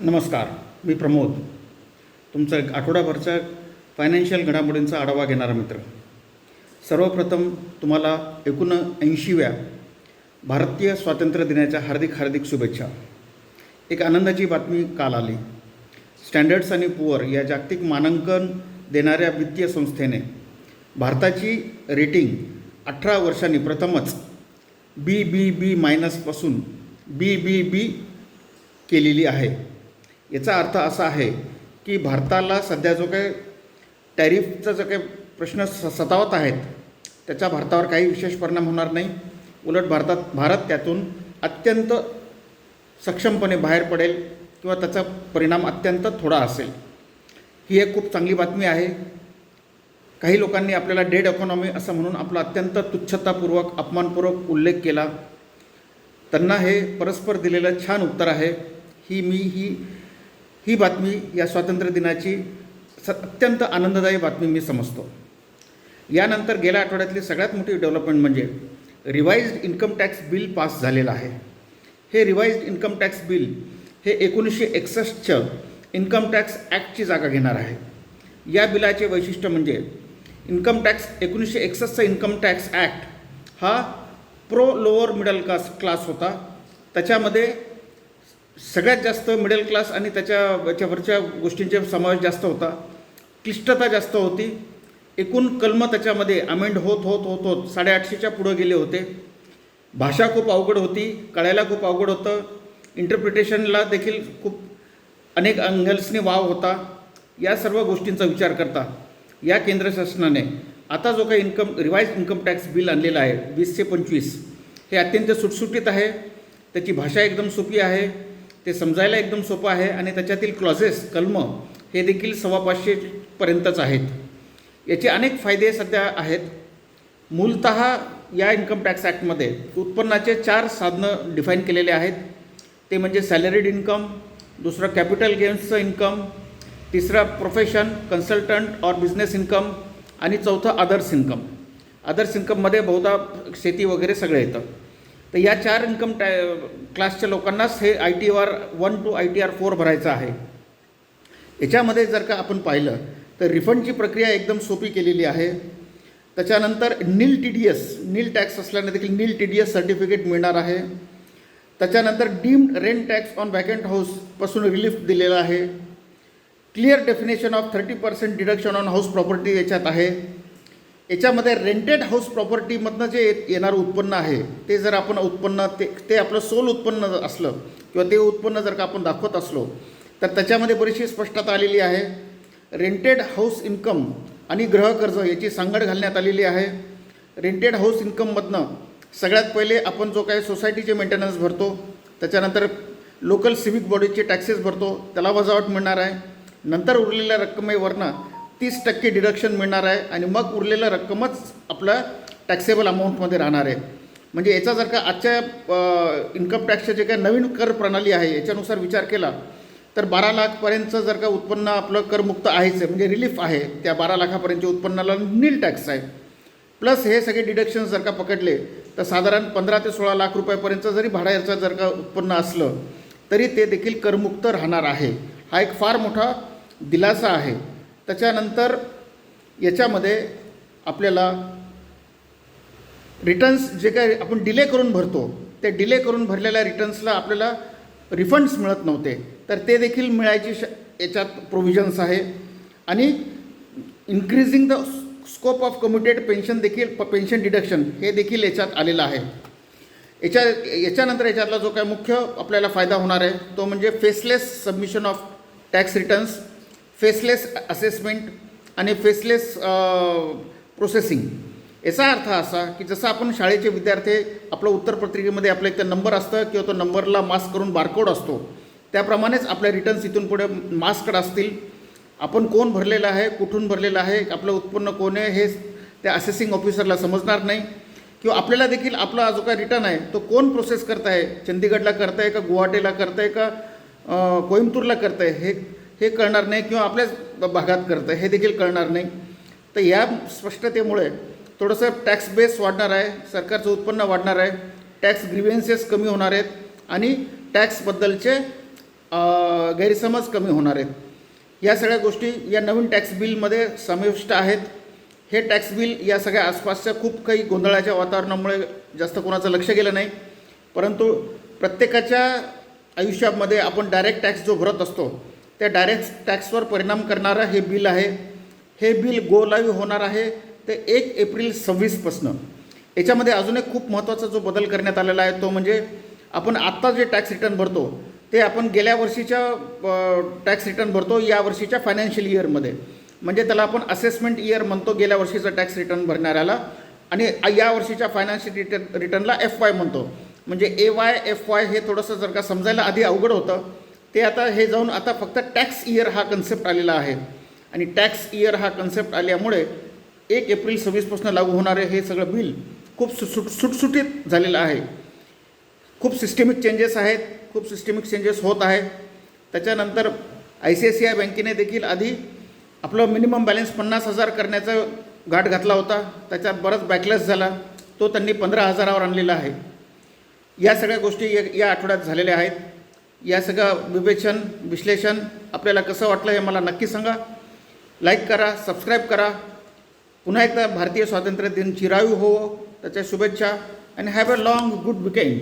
नमस्कार मी प्रमोद. तुमचा एक आठवडाभरच्या फायनान्शियल घडामोडींचा आढावा घेणारा मित्र. सर्वप्रथम तुम्हाला एकोणऐंशीव्या भारतीय स्वातंत्र्य दिनाच्या हार्दिक हार्दिक शुभेच्छा. एक आनंदाची बातमी काल आली. स्टँडर्ड्स आणि पुअर या जागतिक मानांकन देणाऱ्या वित्तीय संस्थेने भारताची रेटिंग अठरा वर्षांनी प्रथमच बी बी बी मायनसपासून बी बी बी केलेली आहे. याचा अर्थ असा आहे की भारताला सध्या जो काही टॅरिफचा जो काही प्रश्न स सतावत आहेत त्याचा भारतावर काही विशेष परिणाम होणार नाही. उलट भारतात भारत त्यातून अत्यंत सक्षमपणे बाहेर पडेल किंवा त्याचा परिणाम अत्यंत थोडा असेल. ही एक खूप चांगली बातमी आहे. काही लोकांनी आपल्याला डेड इकॉनॉमी असं म्हणून आपला अत्यंत तुच्छतापूर्वक अपमानपूर्वक उल्लेख केला. त्यांना हे परस्पर दिलेलं छान उत्तर आहे. ही मी ही ही बातमी या स्वातंत्र्य दिनाची स अत्यंत आनंददायी बातमी मी समजतो. यानंतर गेल्या आठवड्यातली सगळ्यात मोठी डेव्हलपमेंट म्हणजे revised income tax bill pass झालेलं आहे. हे रिवाइज्ड इन्कम टॅक्स बिल हे एकोणीसशे एकसष्टच्या इन्कम टॅक्स ॲक्टची जागा घेणार आहे. या बिलाचे वैशिष्ट्य म्हणजे इन्कम टॅक्स एकोणीसशे एकसष्टचा इन्कम टॅक्स ॲक्ट हा pro lower middle class class होता. त्याच्यामध्ये सगळ्यात जास्त मिडल क्लास आणि त्याच्या याच्यावरच्या गोष्टींचा समावेश जास्त होता. क्लिष्टता जास्त होती. एकूण कलम त्याच्यामध्ये अमेंड होत होत होत होत साडेआठशेच्या पुढं गेले होते. भाषा खूप अवघड होती कळायला खूप अवघड होतं. इंटरप्रिटेशनला देखील खूप अनेक अँगल्सने वाव होता. या सर्व गोष्टींचा विचार करता या केंद्र शासनाने. आता जो काही income revise income tax bill आणलेला आहे वीसशे पंचवीस हे अत्यंत सुटसुटीत आहे. त्याची भाषा एकदम सोपी आहे. ते समजायला एकदम सोपं आहे आणि त्याच्यातील क्लॉजेस कलम हे देखील सव्वा पाचशेपर्यंतच आहेत. याचे अनेक फायदे सध्या आहेत. मूलत या इन्कम टॅक्स ॲक्टमध्ये उत्पन्नाचे चार साधनं डिफाईन केलेले आहेत. ते म्हणजे सॅलरीड इन्कम दुसरं कॅपिटल गेन्सचं इन्कम तिसरं profession consultant or business income आणि चौथं अदर्स इन्कम अदर्स इन्कममध्ये बहुधा शेती वगैरे सगळं येतं. तर या चार इन्कम टॅ क्लासच्या लोकांनाच हे I T R one two I T R four भरायचं आहे. याच्यामध्ये जर का आपण पाहिलं तर रिफंडची प्रक्रिया एकदम सोपी केलेली आहे. त्याच्यानंतर nil T D S nil tax असल्याने देखील nil T D S certificate मिळणार आहे. त्याच्यानंतर deemed rent tax on vacant हाऊसपासून relief दिलेला आहे. Clear definition of thirty percent deduction on house property याच्यात आहे. याच्यामध्ये रेंटेड हाऊस प्रॉपर्टीमधनं जे येणारं उत्पन्न आहे ते जर आपण उत्पन्न ते ते आपलं सोल उत्पन्न असलं किंवा ते उत्पन्न जर का आपण दाखवत असलो तर त्याच्यामध्ये बरीचशी स्पष्टता आलेली आहे. रेंटेड हाऊस इन्कम आणि गृहकर्ज याची सांगड घालण्यात आलेली आहे. रेंटेड हाऊस इन्कममधनं सगळ्यात पहिले आपण जो काही सोसायटीचे मेंटेनन्स भरतो त्याच्यानंतर लोकल सिविक बॉडीचे टॅक्सेस भरतो त्याला वजावट मिळणार आहे. नंतर उरलेल्या रक्कमेवरनं तीस टक्के डिडक्शन मिळणार आहे आणि मग उरलेलं रक्कमच आपलं टॅक्सेबल अमाऊंटमध्ये राहणार आहे. म्हणजे याचा जर का आजच्या इन्कम टॅक्सचे जे काही नवीन कर प्रणाली आहे याच्यानुसार विचार केला तर बारा लाखपर्यंतचं जर का उत्पन्न आपलं करमुक्त आहेच आहे म्हणजे रिलीफ आहे त्या बारा लाखापर्यंतच्या उत्पन्नाला नील टॅक्स आहे. प्लस हे सगळे डिडक्शन्स जर का पकडले तर साधारण पंधरा ते सोळा लाख रुपयापर्यंत जरी भाड्याचं जर का उत्पन्न असलं तरी ते देखील करमुक्त राहणार आहे. हा एक फार मोठा दिलासा आहे. त्याच्यानंतर याच्यामध्ये आपल्याला रिटर्न्स जे काही आपण डिले करून भरतो ते डिले करून भरलेल्या रिटर्न्सला आपल्याला रिफंड्स मिळत नव्हते. तर ते देखील मिळायची श याच्यात प्रोव्हिजन्स आहे. आणि increasing the scope of commuted pension देखील प पेन्शन डिडक्शन हे देखील याच्यात आलेलं आहे. याच्या याच्यानंतर याच्यातला जो काय मुख्य आपल्याला फायदा होणार आहे तो म्हणजे faceless submission of tax returns faceless assessment आणि फेसलेस प्रोसेसिंग. याचा अर्थ असा की जसं आपण शाळेचे विद्यार्थी आपलं उत्तरपत्रिकेमध्ये आपलं एक तर नंबर असतं किंवा तो नंबरला मास्क करून बारकोड असतो. त्याप्रमाणेच आपल्या रिटर्न्स इथून पुढे मास्कड असतील. आपण कोण भरलेलं आहे कुठून भरलेलं आहे आपलं उत्पन्न कोण आहे हे त्या असेसिंग ऑफिसरला समजणार नाही. किंवा आपल्याला देखील आपला जो काय रिटर्न आहे तो कोण प्रोसेस करत आहे चंदीगडला करत आहे का गुवाहाटीला करत आहे का कोईमतूरला करत आहे हे हे कळणार नाही किंवा आपल्याच भागात करतं आहे हे देखील कळणार नाही. तर या स्पष्टतेमुळे थोडंसं टॅक्स बेस वाढणार आहे सरकारचं उत्पन्न वाढणार आहे टॅक्स ग्रिव्हेन्सेस कमी होणार आहेत आणि टॅक्सबद्दलचे गैरसमज कमी होणार आहेत. या सगळ्या गोष्टी या नवीन टॅक्स बिलमध्ये समाविष्ट आहेत. हे टॅक्स बिल या सगळ्या आसपासच्या खूप काही गोंधळाच्या वातावरणामुळे जास्त कोणाचं लक्ष गेलं नाही. परंतु प्रत्येकाच्या आयुष्यामध्ये आपण डायरेक्ट टॅक्स जो भरत असतो त्या डायरेक्ट टॅक्सवर परिणाम करणारं हे बिल आहे. हे बिल गो लाईव्ह होणार आहे ते एक एप्रिल सव्वीसपासनं याच्यामध्ये अजून एक खूप महत्त्वाचा जो बदल करण्यात आलेला आहे तो म्हणजे आपण आत्ता जे टॅक्स रिटर्न भरतो ते आपण गेल्या वर्षीच्या टॅक्स रिटर्न भरतो या वर्षीच्या फायनान्शियल इयरमध्ये म्हणजे त्याला आपण असेसमेंट इयर म्हणतो गेल्या वर्षीचा टॅक्स रिटर्न भरणाऱ्याला आणि या वर्षीच्या फायनान्शियल रिटर्न रिटर्नला एफ वाय म्हणतो. म्हणजे ए वाय एफ वाय हे थोडंसं जर का समजायला आधी अवघड होतं ते आता हे जाऊन आता फक्त टॅक्स इयर हा कन्सेप्ट आलेला आहे. आणि टॅक्स इयर हा कन्सेप्ट आल्यामुळे एक एप्रिल सव्वीसपासून लागू होणारे हे सगळं बिल खूप सुट सुटसुटीत झालेलं आहे. खूप सिस्टेमिक चेंजेस आहेत खूप सिस्टेमिक चेंजेस होत आहेत. त्याच्यानंतर I C I C I बँकेने देखील आधी आपलं मिनिमम बॅलन्स पन्नास हजार करण्याचा घाट घातला होता. त्याच्यात बराच बॅकलेस झाला. तो त्यांनी पंधरा हजारावर आणलेला आहे. या सगळ्या गोष्टी या आठवड्यात झालेल्या आहेत. या सगळं विवेचन विश्लेषण आपल्याला कसं वाटलं हे मला नक्की सांगा. लाईक करा सबस्क्राईब करा. पुन्हा एकदा भारतीय स्वातंत्र्य दिन चिरायू हो. त्याच्या शुभेच्छा. आणि have a long good weekend